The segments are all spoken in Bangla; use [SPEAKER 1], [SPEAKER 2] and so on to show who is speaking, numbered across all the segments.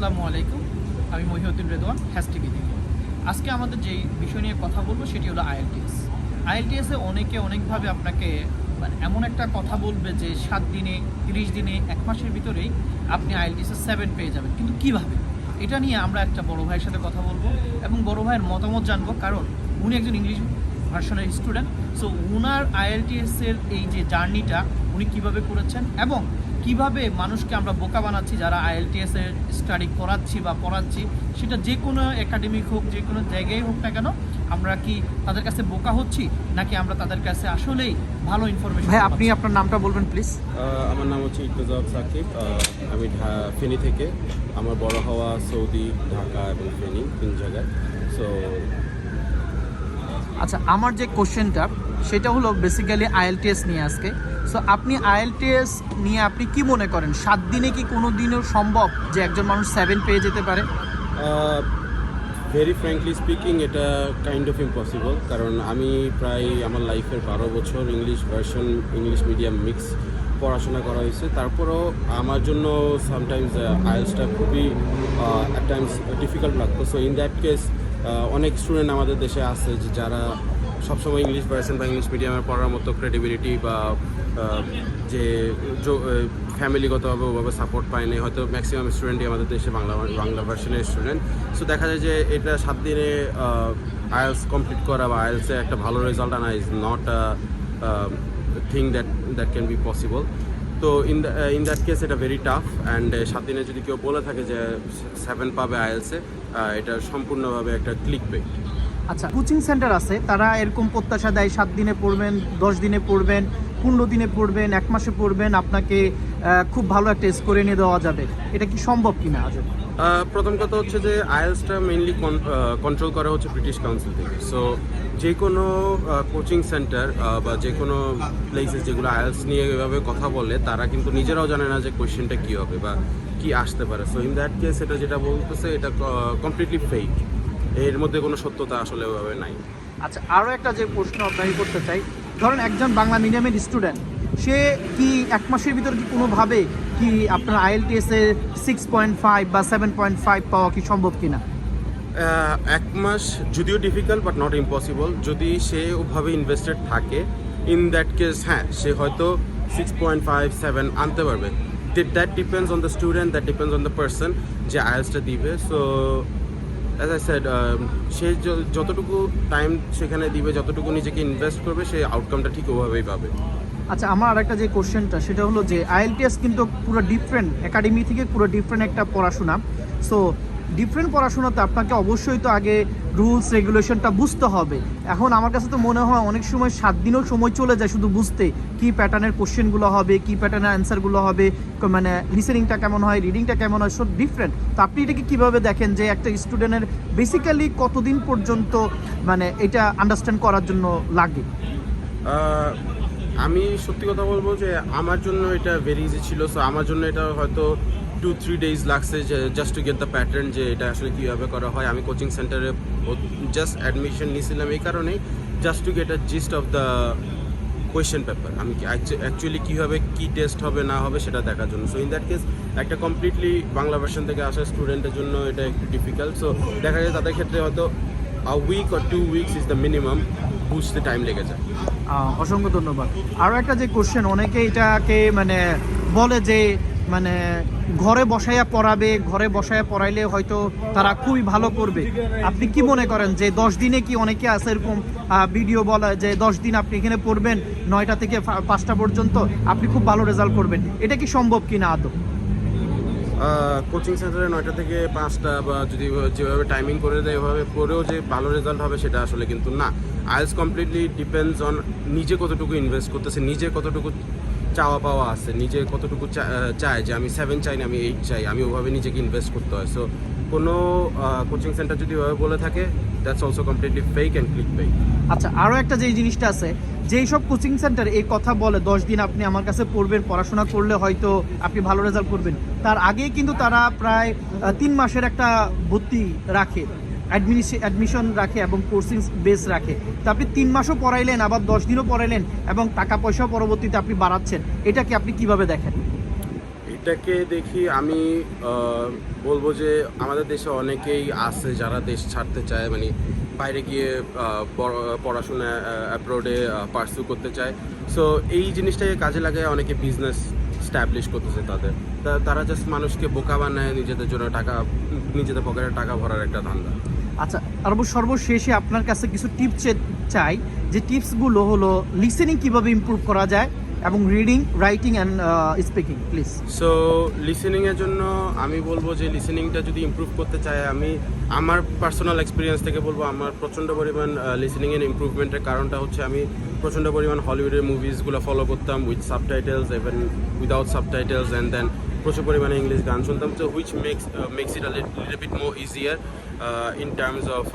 [SPEAKER 1] আসসালামু আলাইকুম। আমি মহিউদ্দিন রেদওয়ান, হ্যাশ টিভি থেকে। আজকে আমাদের যেই বিষয় নিয়ে কথা বলব সেটি হলো আইএলটিএস। আইএলটিএসে অনেকে অনেকভাবে আপনাকে মানে এমন একটা কথা বলবে যে সাত দিনে, তিরিশ দিনে, এক মাসের ভিতরেই আপনি আইএলটিএসে সেভেন পেয়ে যাবেন। কিন্তু কীভাবে? এটা নিয়ে আমরা একটা বড় ভাইয়ের সাথে কথা বলব এবং বড় ভাইয়ের মতামত জানব। কারণ উনি একজন ইংলিশ ভার্সনের স্টুডেন্ট সো উনার আইএলটিএস এর এই যে জার্নিটা উনি কীভাবে করেছেন এবং কীভাবে মানুষকে আমরা বোকা বানাচ্ছি যারা আইএলটিএস এর স্টাডি করাচ্ছি বা পড়াচ্ছি সেটা যে কোনো একাডেমিক হোক যে কোনো জায়গায় হোক না কেন আমরা কি তাদের কাছে বোকা হচ্ছি নাকি আমরা তাদের কাছে আসলেই ভালো ইনফরমেশন
[SPEAKER 2] ভাই আপনি আপনার নামটা বলবেন প্লিজ
[SPEAKER 3] আমার নাম হচ্ছে ইর্তজাব সাকিব। আমি ফেনী থেকে। আমার বড় হওয়া সৌদি ঢাকা এবং ফেনী তিন জায়গায়। সো
[SPEAKER 2] আচ্ছা আমার যে কোশ্চেনটা, সেটা হলো বেসিক্যালি আইএলটিএস নিয়ে আজকে। সো আপনি আইএলটিএস নিয়ে আপনি কি মনে করেন? সাত দিনে কি কোনো দিনও সম্ভব যে একজন মানুষ সেভেন পেয়ে যেতে পারে?
[SPEAKER 3] ভেরি ফ্র্যাঙ্কলি স্পিকিং এটা কাইন্ড অফ ইম্পসিবল কারণ আমি প্রায় আমার লাইফের বারো বছর English version English medium mix পড়াশোনা করা হয়েছে। তারপরেও আমার জন্য সামটাইমস আইএলসটা খুবই টাইমস ডিফিকাল্ট লাগতো। সো ইন দ্যাট কেস অনেক স্টুডেন্ট আমাদের দেশে আছে যে যারা সবসময় ইংলিশ ভার্সন বা ইংলিশ মিডিয়ামে পড়ার মতো ক্রেডিবিলিটি বা যে ফ্যামিলিগতভাবে ওভাবে সাপোর্ট পায়নি হয়তো ম্যাক্সিমাম স্টুডেন্টই আমাদের দেশে বাংলা বাংলা ভার্সনের স্টুডেন্ট সো দেখা যায় যে এটা সাত দিনে আইএলস কমপ্লিট করা বা আইএলসে একটা ভালো রেজাল্ট আনা is not thing that that can be possible তো ইন ইন দ্যাট কেস এটা ভেরি টাফ অ্যান্ড সাত দিনে যদি কেউ বলে থাকে যে সেভেন পাবে আইএলসে এটা সম্পূর্ণভাবে একটা ক্লিক পে
[SPEAKER 2] আচ্ছা কোচিং সেন্টার আছে তারা এরকম প্রত্যাশা দেয় সাত দিনে পড়বেন দশ দিনে পড়বেন পনেরো দিনে পড়বেন এক মাসে পড়বেন আপনাকে খুব ভালো একটা স্কোর এনে দেওয়া যাবে। এটা কি সম্ভব কিনা
[SPEAKER 3] আহ, প্রথম কথা হচ্ছে যে আইএলসটা মেইনলি কন্ট্রোল করা হচ্ছে ব্রিটিশ কাউন্সিল থেকে। সো যে কোনো কোচিং সেন্টার বা যে কোনো প্লেসেস যেগুলো আইএলস নিয়ে এভাবে কথা বলে, তারা কিন্তু নিজেরাও জানে না যে কোয়েশ্চেনটা কী হবে বা কি আসতে পারে। সো ইন দ্যাট কেস এটা যেটা বলতেছে, এটা কমপ্লিটলি ফেক এর মধ্যে কোনো সত্যতা আসলে ওভাবে নাই।
[SPEAKER 2] আচ্ছা আরও একটা যে প্রশ্ন আপনাকে করতে চাই। ধরেন একজন বাংলা মিডিয়ামের স্টুডেন্ট সে কি এক মাসের ভিতর কি কোনোভাবে কি আপনার আইএলটিএস এর সিক্স পয়েন্ট ফাইভ বা সেভেন পয়েন্ট ফাইভ পাওয়া কি সম্ভব কিনা?
[SPEAKER 3] এক মাস যদিও ডিফিকাল্ট বাট নট ইম্পসিবল যদি সে ওভাবে ইনভেস্টেড থাকে ইন দ্যাট কেস হ্যাঁ সে হয়তো সিক্স পয়েন্ট ফাইভ সেভেন আনতে পারবে। That depends on the student that depends on the person যে আইএলসটা দিবে। সো অ্যাজ আই সে যতটুকু টাইম সেখানে দিবে, যতটুকু নিজেকে ইনভেস্ট করবে, সে আউটকামটা ঠিক ওভাবেই পাবে।
[SPEAKER 2] আচ্ছা আমার আরেকটা যে কোশ্চেনটা, সেটা হলো যে আইএলটিএস কিন্তু পুরো ডিফারেন্ট একাডেমি থেকে পুরো ডিফারেন্ট একটা পড়াশোনা। সো ডিফারেন্ট পড়াশোনাতে আপনাকে অবশ্যই তো আগে রুলস রেগুলেশনটা বুঝতে হবে। এখন আমার কাছে তো মনে হয় অনেক সময় সাত দিনও সময় চলে যায় শুধু বুঝতে, কি প্যাটার্নের কোশ্চেনগুলো হবে, কি প্যাটার্নের অ্যান্সারগুলো হবে মানে লিসেনিংটা কেমন হয় রিডিংটা কেমন হয়, সব ডিফারেন্ট তো আপনি এটাকে কীভাবে দেখেন যে একটা স্টুডেন্টের বেসিক্যালি কতদিন পর্যন্ত মানে এটা আন্ডারস্ট্যান্ড করার জন্য লাগে?
[SPEAKER 3] আমি সত্যি কথা বলব যে আমার জন্য এটা ভেরি ইজি ছিল সো আমার জন্য এটা হয়তো টু থ্রি ডেজ লাগছে যে just to get the pattern যে এটা আসলে কীভাবে করা হয়। আমি কোচিং সেন্টারে জাস্ট অ্যাডমিশন নিয়েছিলাম এই কারণেই just to get a gist of the question paper আমি অ্যাকচুয়ালি কীভাবে কী টেস্ট হবে, না হবে সেটা দেখার জন্য। সো ইন দ্যাট কেস একটা কমপ্লিটলি বাংলা ভার্সন থেকে আসা স্টুডেন্টের জন্য এটা একটু ডিফিকাল্ট সো দেখা যায় তাদের ক্ষেত্রে হয়তো a week or two weeks is the minimum বুঝতে টাইম লেগে যায়।
[SPEAKER 2] অসংখ্য ধন্যবাদ। আরও একটা যে কোশ্চেন অনেকে এটাকে মানে বলে যে মানে ঘরে বসাইয়া পড়াবে, ঘরে বসাইয়া পড়াইলে হয়তো তারা খুবই ভালো করবে। আপনি কি মনে করেন যে দশ দিনে কি অনেকে আছে এরকম ভিডিও বলা যে দশ দিন আপনি এখানে পড়বেন, নয়টা থেকে পাঁচটা পর্যন্ত আপনি খুব ভালো রেজাল্ট করবেন? এটা কি সম্ভব কি না আদৌ?
[SPEAKER 3] কোচিং সেন্টারে নয়টা থেকে পাঁচটা বা যদি যেভাবে টাইমিং করে দেয় এভাবে পরেও যে ভালো রেজাল্ট হবে সেটা আসলে কিন্তু না। আইএলস কমপ্লিটলি ডিপেন্ডস অন নিজে কতটুকু ইনভেস্ট করতেছে, নিজে কতটুকু চাওয়া পাওয়া আছে, নিজে কতটুকু চায় যে আমি সেভেন চাই না, আমি এইট চাই, আমি ওভাবে নিজেকে ইনভেস্ট করতে হয়। সো কোনো কোচিং সেন্টার যদি ওভাবে বলে থাকে that's also completely fake and click fake
[SPEAKER 2] আচ্ছা আরও একটা যে জিনিসটা আছে যেই সব কোচিং সেন্টার এই কথা বলে, দশ দিন আপনি আমার কাছে পড়বেন, পড়াশোনা করলে হয়তো আপনি ভালো রেজাল্ট করবেন। তার আগে কিন্তু তারা প্রায় তিন মাসের একটা ভর্তি রাখে অ্যাডমিশন রাখে এবং কোর্সিং বেস রাখে। তো আপনি তিন মাসও পড়াইলেন, আবার দশ দিনও পড়াইলেন এবং টাকা পয়সাও পরবর্তীতে আপনি বাড়াচ্ছেন। এটাকে আপনি কীভাবে দেখেন?
[SPEAKER 3] এটাকে দেখি আমি বলব যে আমাদের দেশে অনেকেই আছে যারা দেশ ছাড়তে চায় মানে বাইরে গিয়ে পড়াশোনা অ্যাপ্রোডে পার্সু করতে চায়। সো এই জিনিসটাকে কাজে লাগায় অনেকে বিজনেস স্ট্যাবলিশ করতেছে তাদের। তারা জাস্ট মানুষকে বোকা বানায়, নিজেদের জন্য টাকা, নিজেদের পকেটে টাকা ভরার একটা ধান্দা।
[SPEAKER 2] আচ্ছা আর সর্বশেষে আপনার কাছে কিছু টিপস চাই। যে টিপসগুলো হলো লিসেনিং কীভাবে ইমপ্রুভ করা যায় এবং reading writing and speaking please
[SPEAKER 3] so লিসেনিংয়ের জন্য আমি বলব যে লিসেনিংটা যদি ইমপ্রুভ করতে চাই আমি আমার পার্সোনাল এক্সপিরিয়েন্স থেকে বলব, আমার প্রচণ্ড পরিমাণ লিসেনিংয়ের ইমপ্রুভমেন্টের কারণটা হচ্ছে আমি প্রচণ্ড পরিমাণ হলিউডের মুভিসগুলো ফলো করতাম with subtitles even without subtitles and then প্রচুর পরিমাণে ইংলিশ গান শুনতাম। তো which makes makes it little bit more easier in terms of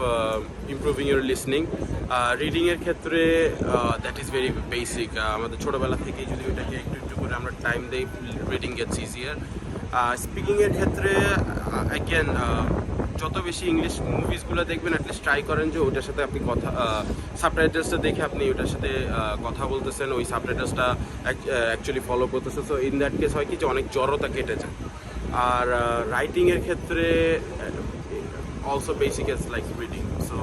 [SPEAKER 3] improving your listening রিডিংয়ের ক্ষেত্রে দ্যাট ইজ ভেরি বেসিক আমাদের ছোটোবেলা থেকেই যদি ওটাকে একটু একটু করে আমরা টাইম দিই রিডিং গেটস ইজিয়ার স্পিকিংয়ের ক্ষেত্রে অ্যাগেন যত বেশি ইংলিশ মুভিসগুলো দেখবেন অ্যাটলিস্ট ট্রাই করেন যে ওটার সাথে আপনি কথা সাবটাইটেলসটা দেখে আপনি ওটার সাথে কথা বলতেছেন, ওই সাবটাইটেলসটা অ্যাকচুয়ালি ফলো করতেছে সো ইন দ্যাট কেস হয় কি যে অনেক জড়তা কেটে যায়। আর রাইটিংয়ের ক্ষেত্রে also basic is like reading so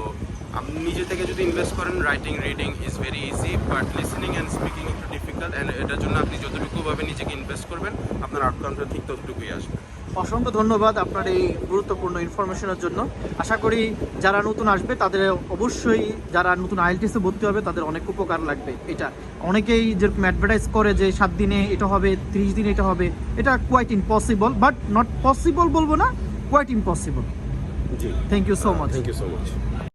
[SPEAKER 3] আপনি নিজে থেকে যদি ইনভেস্ট করেন writing reading is very easy but listening and speaking একটু ডিফিকাল্ট অ্যান্ড এটার জন্য আপনি যতটুকুভাবে নিজেকে ইনভেস্ট করবেন আপনার আউটকামটা ঠিক ততটুকুই আসবে।
[SPEAKER 2] অসংখ্য ধন্যবাদ আপনার এই গুরুত্বপূর্ণ ইনফরমেশনের জন্য। আশা করি যারা নতুন আসবে তাদের অবশ্যই যারা নতুন আইএলটিসে ভর্তি হবে তাদের অনেক উপকার লাগবে এটা। অনেকেই যেরকম অ্যাডভার্টাইজ করে যে সাত দিনে এটা হবে ত্রিশ দিনে এটা হবে এটা quite impossible but not possible বলব না quite impossible
[SPEAKER 3] G.
[SPEAKER 2] Thank you so much
[SPEAKER 3] thank you so much